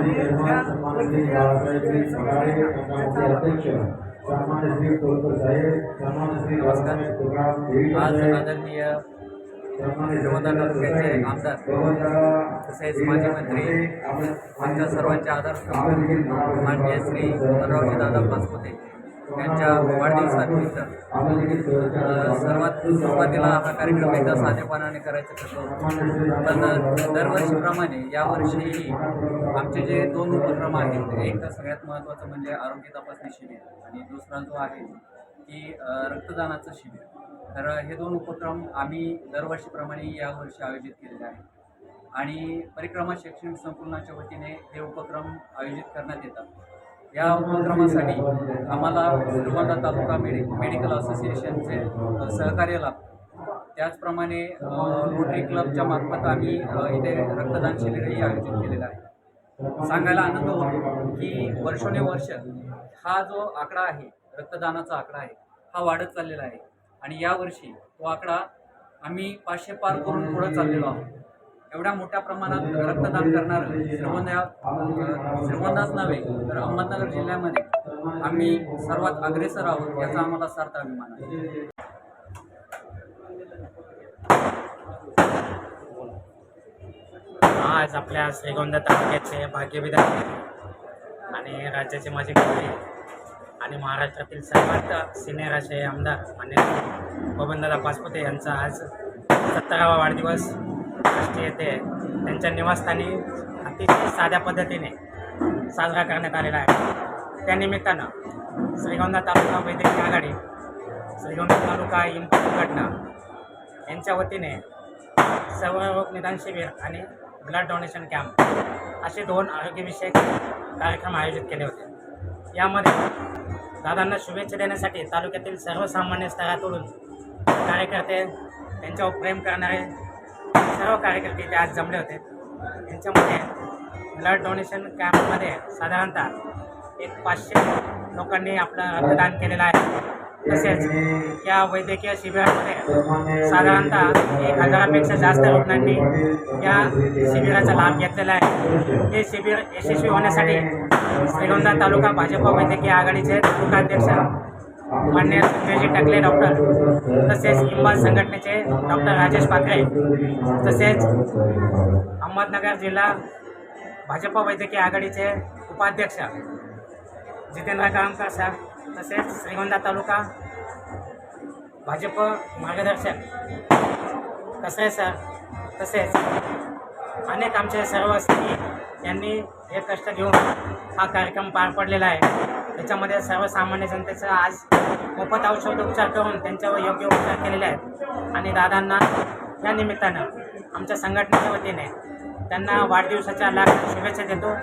श्री बाळासाहेबजी पगारे संघाचे अध्यक्ष सन्मान्य श्री कोलकर साहेब सन्मान्य श्री बाळासाहेब तुकाराम देवीकर आज साहेब आदरणीय सन्मान्य श्रीमंत तालुक्याचे आमदार तसेच माजी मंत्री आमच्या सर्वांचे आदर्श माननीय श्री दादा पाचपुते त्यांच्या वाढदिवसानिमित्त सर्वात सुरुवातीला हा कार्यक्रम एकदा साधेपणाने करायचं ठरवलं पण दरवर्षीप्रमाणे यावर्षीही आमचे जे दोन उपक्रम आहेत एक तर सगळ्यात महत्त्वाचं म्हणजे आरोग्य तपासणी शिबिर आणि दुसरा जो आहे की रक्तदानाचं शिबिर. तर हे दोन उपक्रम आम्ही दरवर्षीप्रमाणे यावर्षी आयोजित केलेले आहेत. आणि परिक्रमा शैक्षणिक संकुलनाच्या वतीने हे उपक्रम आयोजित करण्यात येतात. या उपक्रमासाठी आम्हाला श्रीगोंदा तालुका मेडि मेडिकल असोसिएशनचे सहकार्य लाभतं त्याचप्रमाणे रोटरी क्लबच्या मार्फत आम्ही इथे रक्तदान शिबिरही आयोजित केलेलं आहे. सांगायला आनंद होतो की वर्षोनवर्ष हा जो आकडा आहे रक्तदानाचा आकडा आहे हा वाढत चाललेला आहे. आणि यावर्षी तो आकडा आम्ही पाचशे पार करून पुढं चाललेलो आहोत. एवढ्या मोठ्या प्रमाणात रक्तदान करणारं श्रीगोंदा अ, नव्हे तर अहमदनगर जिल्ह्यामध्ये आम्ही सर्वात अग्रेसर आहोत याचा आम्हाला सार्थ अभिमान आहे. आज आपल्या श्रीगोंदा तालुक्याचे भाग्यविधाते आणि राज्याचे माजी मंत्री आणि महाराष्ट्रातील सर्वात सिनियर असे आमदार मान्य बबनदादा पाचपुते यांचा आज सत्तरावा वाढदिवस राष्ट्रीय येथे त्यांच्या निवासस्थानी अतिशय साध्या पद्धतीने साजरा करण्यात आलेला आहे. त्यानिमित्तानं श्रीगोंदा तालुका वैद्यकीय आघाडी श्रीगोंदा तालुका इंपू घटना यांच्या वतीने सर्व रोग निदान शिबिर आणि ब्लड डोनेशन कॅम्प असे दोन आरोग्यविषयक कार्यक्रम आयोजित केले होते. यामध्ये दादांना शुभेच्छा देण्यासाठी तालुक्यातील सर्वसामान्य स्तरातून कार्यकर्ते त्यांच्यावर प्रेम करणारे सर्व कार्यकर्ते जे आज जमले होते यांच्यामध्ये ब्लड डोनेशन कॅम्पमध्ये साधारणतः एक पाचशे लोकांनी आपलं रक्तदान केलेलं आहे. तसेच या वैद्यकीय शिबिरामध्ये साधारणतः एक हजारापेक्षा जास्त रुग्णांनी या शिबिराचा लाभ घेतलेला आहे. हे शिबिर यशस्वी होण्यासाठी श्रीगोंदा तालुका भाजप वैद्यकीय आघाडीचे तालुकाध्यक्ष मान्य संजयजी टकले डॉक्टर तसेच इंबाल संघटनेचे डॉक्टर राजेश पाखरे तसेच अहमदनगर जिल्हा भाजप वैद्यकीय आघाडीचे उपाध्यक्ष जितेंद्र कामकर सर तसेच श्रीगोंदा तालुका भाजप मार्गदर्शक कसरे सर तसेच अनेक आमचे सर्व यांनी हे कष्ट घेऊन हा कार्यक्रम पार पडलेला आहे. त्याच्यामध्ये सर्वसामान्य जनतेचं आज मोफत औषध उपचार करून त्यांच्यावर योग्य उपचार केलेले आहेत. आणि दादांना या निमित्तानं आमच्या संघटनेच्या वतीने त्यांना वाढदिवसाच्या लाख शुभेच्छा देतो.